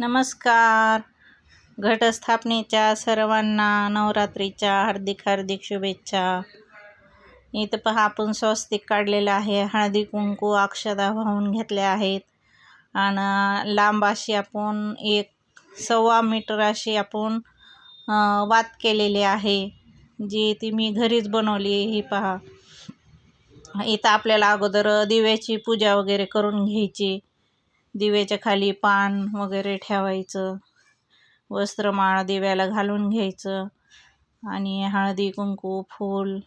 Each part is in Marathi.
नमस्कार. घटस्थापनेच्या सर्वांना नवरात्रीच्या हार्दिक हार्दिक शुभेच्छा. इथं पहा आपण स्वस्तिक काढलेलं आहे. हळदी कुंकू अक्षदा वाहून घेतल्या आहेत. आणि लांब अशी आपण एक सव्वा मीटर अशी आपण वात केलेली आहे. जी ती मी घरीच बनवली ही पहा. इथं आपल्याला अगोदर दिव्याची पूजा वगैरे करून घ्यायची. दिव्याच्या खाली पान वगैरे ठेवायचं वस्त्रमाळ दिव्याला घालून घ्यायचं आणि हळदी कुंकू फूल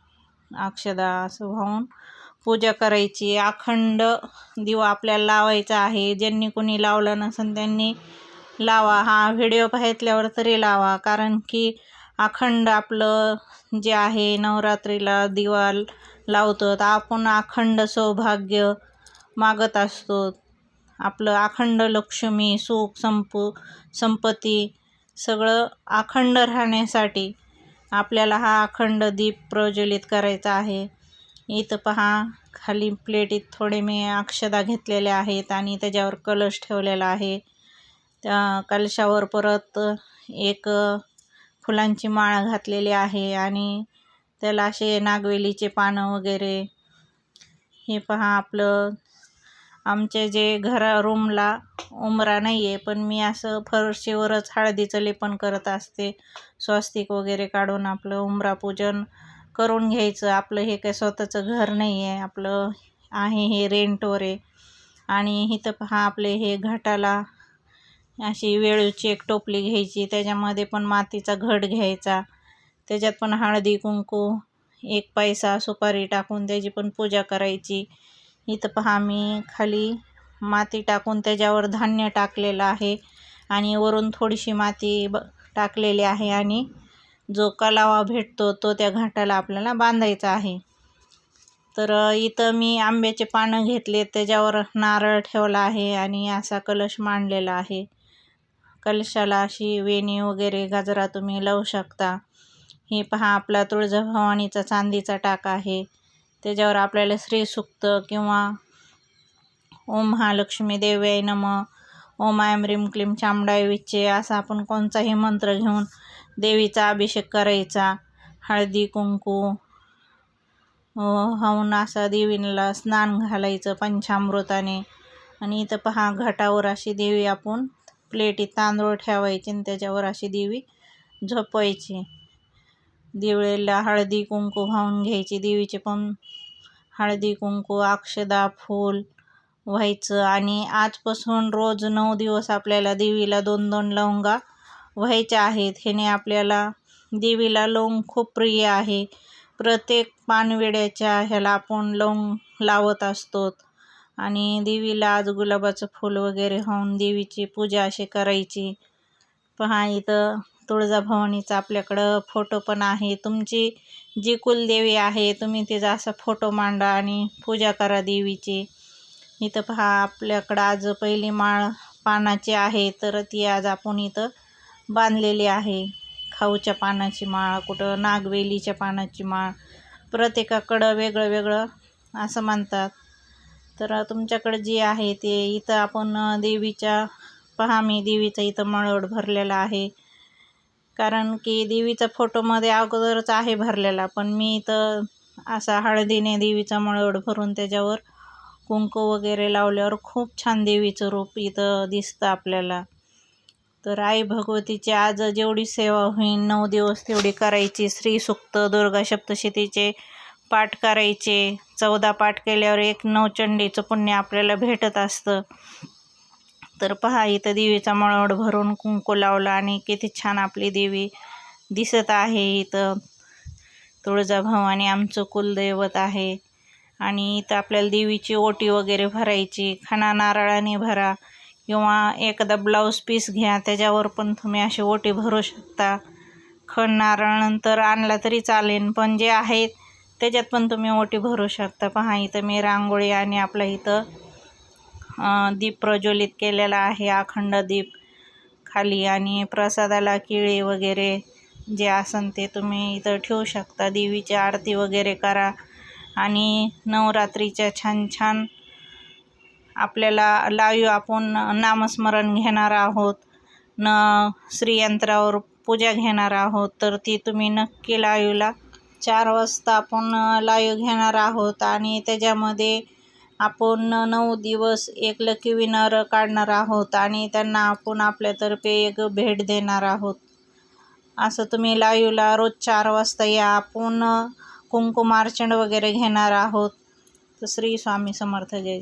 अक्षदा असं वाहून पूजा करायची. अखंड दिवा आपल्याला लावायचा आहे. ज्यांनी कोणी लावला नसेल त्यांनी लावा. हा व्हिडिओ पाहितल्यावर तरी लावा. कारण की अखंड आपलं जे आहे नवरात्रीला दिवा लावतो. तर आपण अखंड सौभाग्य मागत असतो. आपलं अखंड लक्ष्मी सुख संपू संपत्ती सगळं अखंड राहण्यासाठी आपल्याला हा अखंड दीप प्रज्वलित करायचा आहे. इथं पहा खाली प्लेटीत थोडे मी अक्षदा घेतलेल्या आहेत आणि त्याच्यावर कलश ठेवलेला आहे. त्या कलशावर परत एक फुलांची माळ घातलेली आहे आणि त्याला असे नागवेलीचे पानं वगैरे. हे पहा आपलं आमचे जे घरा रूमला उमरा नाही आहे पण मी असं फरशीवरच हळदीचं लेपन करत असते. स्वस्तिक वगैरे काढून आपलं उमरा पूजन करून घ्यायचं. आपलं हे काय स्वतःचं घर नाही आहे आपलं आहे हे रेंटवर आहे. आणि इथं पहा आपले हे घाटाला अशी वेळूची एक टोपली घ्यायची. त्याच्यामध्ये पण मातीचा घट घ्यायचा. त्याच्यात पण हळदी कुंकू एक पैसा सुपारी टाकून त्याची पण पूजा करायची. इथं पहा मी खाली माती टाकून त्याच्यावर धान्य टाकलेलं आहे आणि वरून थोडीशी माती ब टाकलेली आहे आणि जो कलावा भेटतो तो त्या घाटाला आपल्याला बांधायचा आहे. तर इथं मी आंब्याचे पानं घेतले त्याच्यावर नारळ ठेवला आहे आणि असा कलश मांडलेला आहे. कलशाला अशी वेणी वगैरे गजरा तुम्ही लावू शकता. हे पहा आपला तुळजाभवानीचा चांदीचा टाक आहे. त्याच्यावर आपल्याला श्रीसुक्त किंवा ओम महालक्ष्मी देव्याय नम ओम आयम रिम क्लीम चामडाय विच्चे असा आपण कोणताही मंत्र घेऊन देवीचा अभिषेक करायचा. हळदी कुंकू हवन असा देवीला स्नान घालायचं पंचामृताने. आणि इथं पहा घाटावर अशी देवी आपण प्लेटीत तांदूळ ठेवायची आणि त्याच्यावर अशी देवी झोपवायची. दिवळीला हळदी कुंकू वाहून घ्यायची. देवीचे पण हळदी कुंकू अक्षदा फूल व्हायचं. आणि आजपासून रोज नऊ दिवस आपल्याला देवीला दोन दोन लवंगा व्हायच्या आहेत. ह्याने आपल्याला देवीला लवंग खूप प्रिय आहे. प्रत्येक पानवेड्याच्या ह्याला आपण लवंग लावत असतो आणि देवीला आज गुलाबाचं फूल वगैरे होऊन देवीची पूजा अशी करायची. पहा इथं तुळजाभवानीचा आपल्याकडं फोटो पण आहे. तुमची जी कुलदेवी आहे तुम्ही तिचा असा फोटो मांडा आणि पूजा करा देवीची. इथं पहा आपल्याकडं आज पहिली माळ पानाची आहे तर ती आज आपण इथं बांधलेली आहे. खाऊच्या पानाची माळ कुठं नागवेलीच्या पानाची माळ प्रत्येकाकडं वेगळं वेगळं असं म्हणतात तर तुमच्याकडं जी आहे ते इथं आपण देवीच्या पहा मी देवीचा इथं मळवड भरलेला आहे. कारण की देवीचा फोटोमध्ये अगोदरच आहे भरलेला पण मी इथं असा हळदीने देवीचा मळवड भरून त्याच्यावर कुंकू वगैरे लावल्यावर खूप छान देवीचं रूप इथं दिसतं आपल्याला. तर आई भगवतीची आज जेवढी सेवा होईल नऊ दिवस तेवढी करायची श्री सुक्त दुर्गा सप्तशतीचे पाठ करायचे चौदा पाठ केल्यावर एक नवचंडीचं पुण्य आपल्याला भेटत असतं. तर पहा इथं देवीचा मळवड भरून कुंकू लावला आणि किती छान आपली देवी दिसत आहे इथं. तुळजाभवानी आमचं कुलदैवत आहे. आणि इथं आपल्याला देवीची ओटी वगैरे भरायची खणा नारळाने भरा किंवा एखादा ब्लाऊज पीस घ्या त्याच्यावर पण तुम्ही अशी ओटी भरू शकता. खण नारळ नंतर आणला तरी चालेल पण जे आहेत त्याच्यात पण तुम्ही ओटी भरू शकता. पहा इथं मी रांगोळी आणि आपल्या इथं दीप प्रज्वलित केलेला आहे अखंड दीप खाली आणि प्रसादाला केळी वगैरे जे असन ते तुम्ही इथं ठेवू शकता. देवीची आरती वगैरे करा आणि नवरात्रीच्या छान छान आपल्याला लाईव आपण नामस्मरण घेणार आहोत. न श्रीयंत्रावर पूजा घेणार आहोत. तर ती तुम्ही नक्की लाईवला चार वाजता आपण लाईव घेणार आहोत आणि त्याच्यामध्ये आपण नऊ दिवस एक लकी विनर काढणार आहोत आणि त्यांना आपण आपल्यातर्फे एक भेट देणार आहोत. असं तुम्ही लाईवला रोज चार वाजता या. आपण कुंकुमार्चंड वगैरे घेणार आहोत. तर श्री स्वामी समर्थ जय.